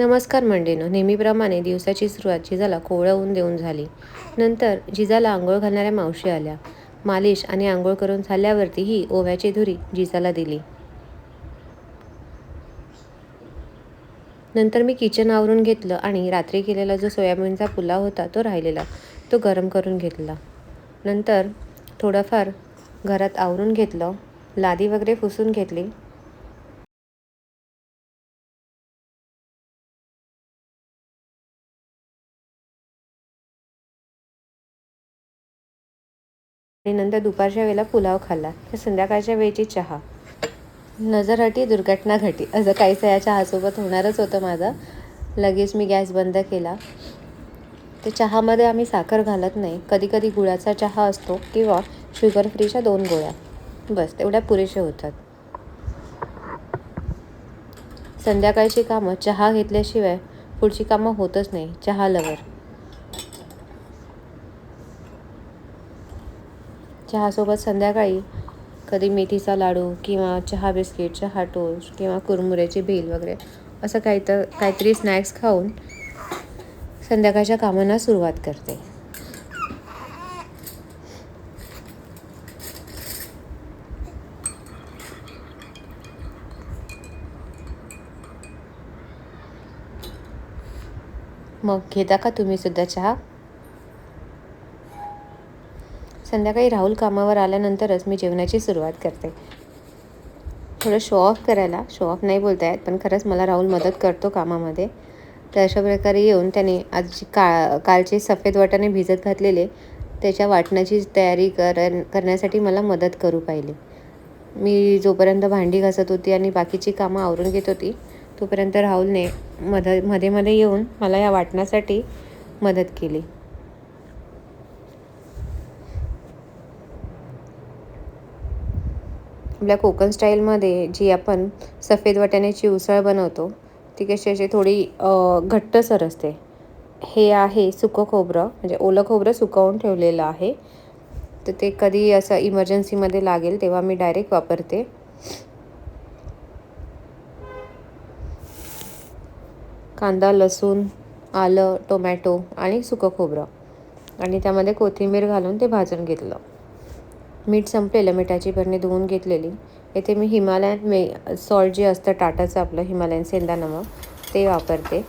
नमस्कार मंडेनो नेहमीप्रमाणे दिवसाची सुरुवात जिजाला कोवळं ऊन देऊन झाली. नंतर जिजाला आंघोळ घालणाऱ्या मावशी आल्या. मालिश आणि आंघोळ करून झाल्यावरती ही ओव्याची धुरी जिजाला दिली. नंतर मी किचन आवरून घेतलं आणि रात्री केलेला जो सोयाबीनचा पुलाव होता तो राहिलेला तो गरम करून घेतला. नंतर थोडंफार घरात आवरून घेतलं लादी वगैरे पुसून घेतली. आणि नंतर दुपारच्या वेळेला पुलाव खाल्ला. तर संध्याकाळच्या वेळची चहा. नजर हटी दुर्घटना घटी. असं काहीसं या चहासोबत होणारच होतं माझं. लगेच मी गॅस बंद केला. तर चहामध्ये आम्ही साखर घालत नाही. कधी कधी गुळाचा चहा असतो किंवा शुगर फ्रीच्या दोन गोळ्या. बस तेवढ्या पुरेशा होतात. संध्याकाळची कामं चहा घेतल्याशिवाय पुढची कामं होतच नाही. चहा लवर चहासोबत संध्याकाळी कधी मेथीचा लाडू किंवा चहा बिस्किट चहा टोस्ट किंवा कुरमुऱ्याची भेल वगैरे असं काही तर काहीतरी स्नॅक्स खाऊन संध्याकाळच्या कामांना सुरुवात करते. मग घेता का तुम्ही सुद्धा चहा? संध्याकाळी राहुल कामावर आल्यानंतरच मी जेवणाची सुरुवात करते. थोडं शो ऑफ करायला. शो ऑफ नाही बोलता येत पण खरंच मला राहुल मदत करतो कामामध्ये. तर अशा प्रकारे येऊन त्याने आज का कालचे सफेद वाटाने भिजत घातलेले त्याच्या वाटण्याची तयारी कर करण्यासाठी मला मदत करू पाहिली. मी जोपर्यंत भांडी घासत होती आणि बाकीची कामं आवरून घेत होती तोपर्यंत राहुलने मधमध्ये मध्ये येऊन मला या वाटण्यासाठी मदत केली. आपल्या कोकण स्टाईलमध्ये जी आपण सफेद वाटाण्याची उसळ बनवतो ती कशी अशी थोडी घट्टसर असते. हे आहे सुकं खोबरं म्हणजे ओलं खोबरं सुकवून ठेवलेलं आहे. तर ते कधी असं इमर्जन्सीमध्ये लागेल तेव्हा मी डायरेक्ट वापरते. कांदा लसूण आलं टोमॅटो आणि सुकं खोबरं. आणि त्यामध्ये कोथिंबीर घालून ते भाजून घेतलं. मीठ संपलेलं मिठाची भरणी धुवून घेतलेली. येथे मी हिमालयन मे सॉल्ट जे असतं टाटाचं आपलं हिमालयन सेंदा नमक ते वापरते.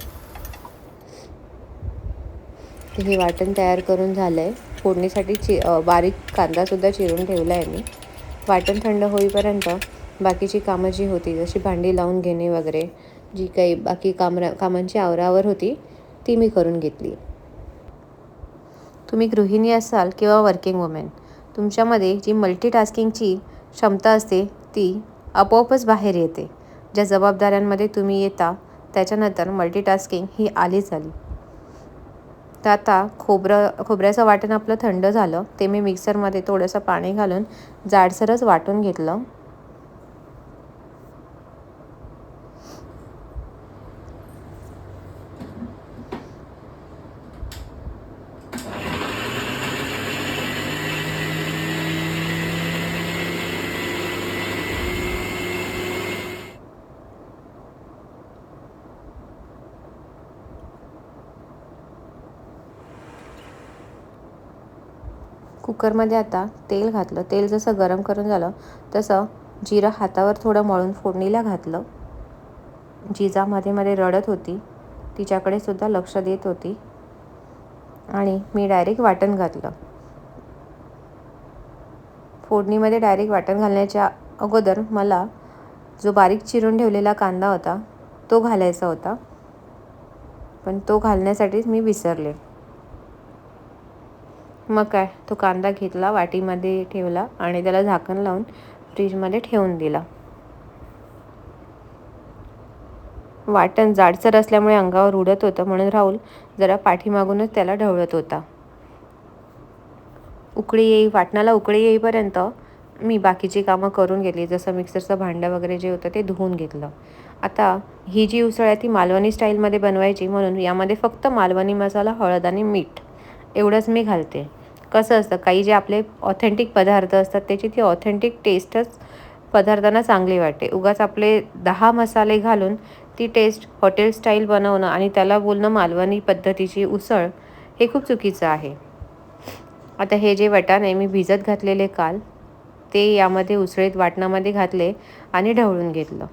हे वाटण तयार करून झालं आहे फोडणीसाठी चि बारीक कांदासुद्धा चिरून ठेवला आहे मी. वाटण थंड होईपर्यंत बाकीची कामं जी होती जशी भांडी लावून घेणे वगैरे जी काही बाकी कामरा कामांची आवरावर होती ती मी करून घेतली. तुम्ही गृहिणी असाल किंवा वर्किंग वुमेन तुमच्यामध्ये जी मल्टीटास्किंगची क्षमता असते ती आपोआपच बाहेर येते. ज्या जबाबदाऱ्यांमध्ये तुम्ही येता त्याच्यानंतर मल्टीटास्किंग ही आलीच आली तर आता खोबरं खोबऱ्याचं वाटण आपलं थंड झालं ते मी मिक्सरमध्ये थोडंसं पाणी घालून जाडसरच वाटून घेतलं. कुकरमध्ये आता तेल घातलं. तेल जसं गरम करून झालं तसं जिरं हातावर थोडं मळून फोडणीला घातलं. जिजा मध्ये मध्ये रडत होती. तिच्याकडे सुद्धा लक्ष देत होती. आणि मी डायरेक्ट वाटण घातलं. फोडणीमध्ये डायरेक्ट वाटण घालण्याच्या अगोदर मला जो बारीक चिरून ठेवलेला कांदा होता तो घालायचा होता. पण तो घालण्यासाठीच मी विसरले. मग काय तो कांदा घेतला वाटीमध्ये ठेवला आणि त्याला झाकण लावून फ्रीजमध्ये ठेवून दिला. वाटण जाडसर असल्यामुळे अंगावर उडत होतं म्हणून राहुल जरा पाठीमागूनच त्याला ढवळत होता. उकळी येई वाटणाला उकळी येईपर्यंत मी बाकीची कामं करून घेतली जसं मिक्सरचं भांडं वगैरे जे होतं ते धुवून घेतलं. आता ही जी उसळ आहे ती मालवणी स्टाईलमध्ये बनवायची म्हणून यामध्ये फक्त मालवणी मसाला हळद आणि मीठ. एवढंच मी घालते. कसं असतं काही जे आपले ऑथेंटिक पदार्थ असतात त्याची ती ऑथेंटिक टेस्टच पदार्थांना चांगली वाटते. उगाच आपले दहा मसाले घालून ती टेस्ट हॉटेल स्टाईल बनवणं आणि त्याला बोलणं मालवणी पद्धतीची उसळ हे खूप चुकीचं आहे. आता हे जे वटाणे मी भिजत घातलेले काल ते यामध्ये उसळीत वाटणामध्ये घातले आणि ढवळून घेतलं.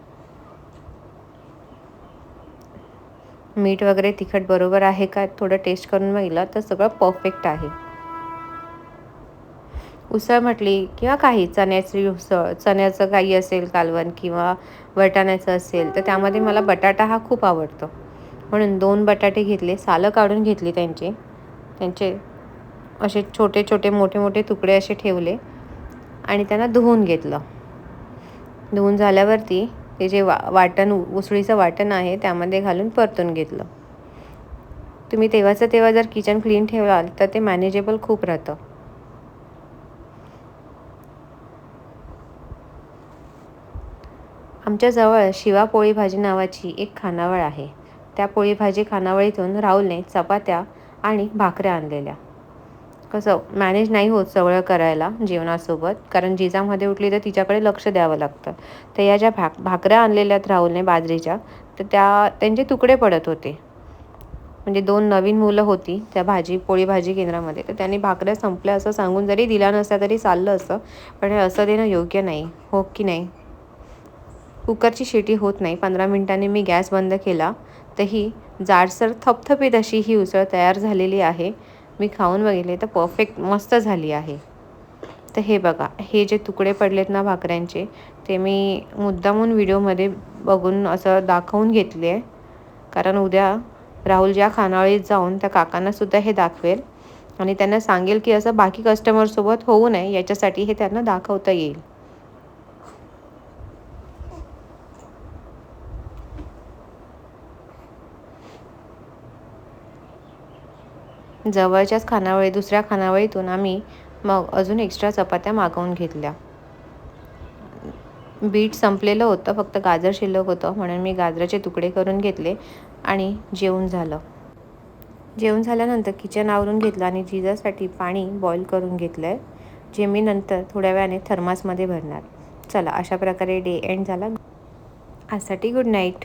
मीठ वगैरे तिखट बरोबर आहे का? थोडं टेस्ट करून बघितलं तर सगळं परफेक्ट आहे. उसळ म्हटली किंवा काही चण्याची उसळ चण्याचं काही असेल कालवण किंवा वटाण्याचं असेल तर त्यामध्ये मला बटाटा हा खूप आवडतो. म्हणून दोन बटाटे घेतले सालं काढून घेतली त्यांची. त्यांचे असे छोटे छोटे मोठे मोठे तुकडे असे ठेवले आणि त्यांना धुवून घेतलं. धुवून झाल्यावरती ते जे वा वाटण उसळीचं वाटण आहे त्यामध्ये घालून परतून घेतलं. तुम्ही तेव्हाचं तेव्हा जर किचन क्लीन ठेवाल तर ते मॅनेजेबल खूप राहतं. आमच्याजवळ शिवा पोळी भाजी नावाची एक खानावळ आहे. त्या पोळी भाजी खानावळीतून राहुलने चपात्या आणि भाकऱ्या आणलेल्या. कसं मॅनेज नाही होत सगळं करायला जेवणासोबत कारण जिजामध्ये उठली तर तिच्याकडे लक्ष द्यावं लागतं. तर या ज्या भाक भाकऱ्या आणलेल्यात राहुलने बाजरीच्या तर त्या त्यांचे तुकडे पडत होते. म्हणजे दोन नवीन मुलं होती त्या भाजी पोळी भाजी केंद्रामध्ये. तर त्यांनी भाकऱ्या संपल्या असं सांगून जरी दिला नसता तरी चाललं असं पण हे असं देणं योग्य नाही. हो की नाही? कुकरची शिटी होत नाही. पंधरा मिनटांनी मी गॅस बंद केला तर ही जाडसर थपथपीत अशी ही उसळ तयार झालेली आहे. मी खाऊन बघितले तर परफेक्ट मस्त झाली आहे. तर हे बघा हे जे तुकडे पडलेत ना भाकऱ्यांचे ते मी मुद्दामून व्हिडिओमध्ये बघून असं दाखवून घेतले. आहे कारण उद्या राहुल ज्या खानावळीत जाऊन त्या काकांनासुद्धा हे दाखवेल. आणि त्यांना सांगेल की असं बाकी कस्टमरसोबत होऊ नये याच्यासाठी हे त्यांना दाखवता येईल. जवळच्याच खानावळी दुसऱ्या खानावळीतून आम्ही मग अजून एक्स्ट्रा चपात्या मागवून घेतल्या. बीट संपलेलं होतं फक्त गाजर शिल्लक होतं म्हणून मी गाजराचे तुकडे करून घेतले आणि जेवण झालं. जेवण झाल्यानंतर किचन आवरून घेतलं आणि जिजासाठी पाणी बॉईल करून घेतलं आहे जे मी नंतर थोड्या वेळाने थर्मासमध्ये भरणार. चला अशा प्रकारे डे एंड झाला. आजसाठी गुड नाईट